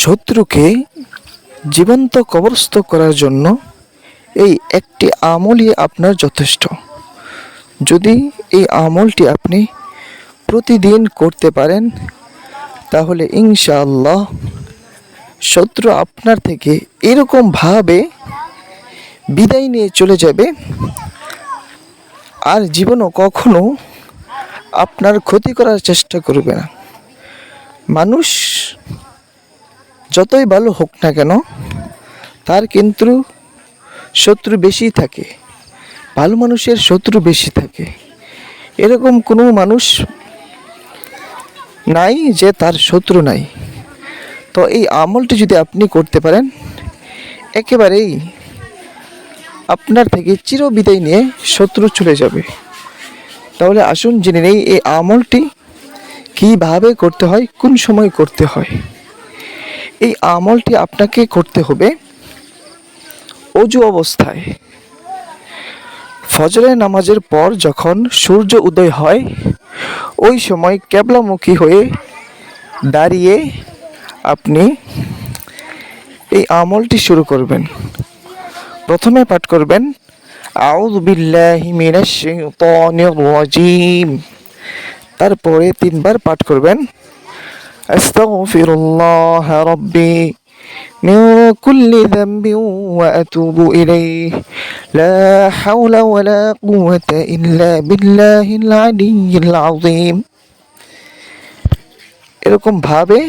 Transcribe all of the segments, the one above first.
শত্রুকে জীবন্ত কবরস্থ করার জন্য এই একটি আমলই আপনার যথেষ্ট। যদি এই আমলটি আপনি প্রতিদিন করতে পারেন, তাহলে ইনশাআল্লাহ শত্রু আপনার থেকে এরকমভাবে বিদায় নিয়ে চলে যাবে। আর জীবনও কখনো আপনার ক্ষতি করার চেষ্টা করবে না। মানুষ যতই ভালো হোক না কেন, তার কিন্তু শত্রু বেশি থাকে, ভালো মানুষের শত্রু বেশি থাকে। এরকম কোনো মানুষ নাই যে তার শত্রু নাই। তো এই আমলটি যদি আপনি করতে পারেন, একেবারেই আপনার থেকে চিরবিদায় নিয়ে শত্রু চলে যাবে। তাহলে আসুন জেনে নেই এই আমলটি কীভাবে করতে হয়, কোন সময় করতে হয়। এই আমলটি আপনাকে করতে হবে অজু অবস্থায়। ফজরের নামাজের পর যখন সূর্য উদয় হয়, ওই সময় ক্যাবলামুখী হয়ে দাঁড়িয়ে আপনি এই আমলটি শুরু করবেন। প্রথমে পাঠ করবেন, আউযু বিল্লাহি তারপরে তিনবার পাঠ করবেন أستغفر الله ربي من كل ذنب وأتوب إليه لا حول ولا قوة إلا بالله العلي العظيم এরকম ভাবে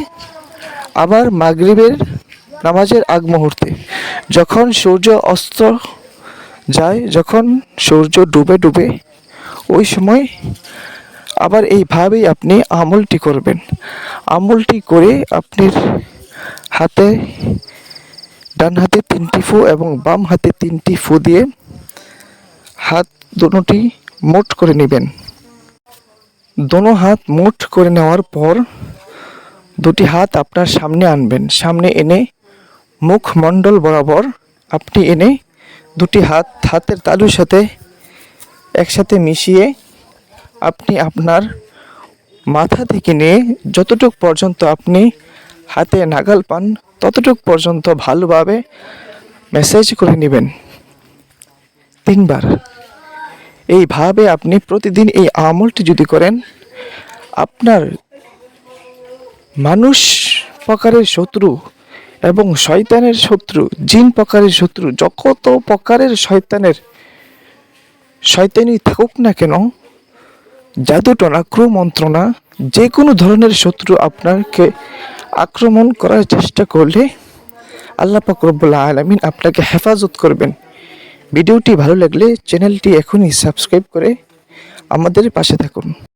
আবার মাগরিবের নামাজের আগ মুহূর্তে যখন সূর্য অস্ত যায় যখন সূর্য ডুবে ডুবে ওই সময় আবার এইভাবেই আপনি আমলটি করবেন। আমলটি করে আপনার হাতে ডান হাতে তিনটি ফু এবং বাম হাতে তিনটি ফু দিয়ে হাত দুটি মোট করে নেবেন। দোনো হাত মোট করে নেওয়ার পর দুটি হাত আপনার সামনে আনবেন। সামনে এনে মুখমণ্ডল বরাবর আপনি এনে দুটি হাত হাতের তালুর সাথে একসাথে মিশিয়ে আপনি আপনার মাথা থেকে নিয়ে যতটুক পর্যন্ত আপনি হাতে নাগাল পান, ততটুক পর্যন্ত ভালোভাবে মেসেজ করে নেবেন। তিনবার। এইভাবে আপনি প্রতিদিন এই আমলটি যদি করেন, আপনার মানুষ প্রকারের শত্রু এবং শয়তানের শত্রু, জিন প্রকারের শত্রু, যত প্রকারের শয়তানের, শয়তানি থাকুক না কেন জাদুটনা ক্রুমন্ত্রণা যে কোনো ধরনের শত্রু আপনাকে আক্রমণ করার চেষ্টা করলে আল্লাহ পাক রব্বুল আলমিন আপনাকে হেফাজত করবেন। ভিডিওটি ভালো লাগলে চ্যানেলটি এখনই সাবস্ক্রাইব করে আমাদের পাশে থাকুন।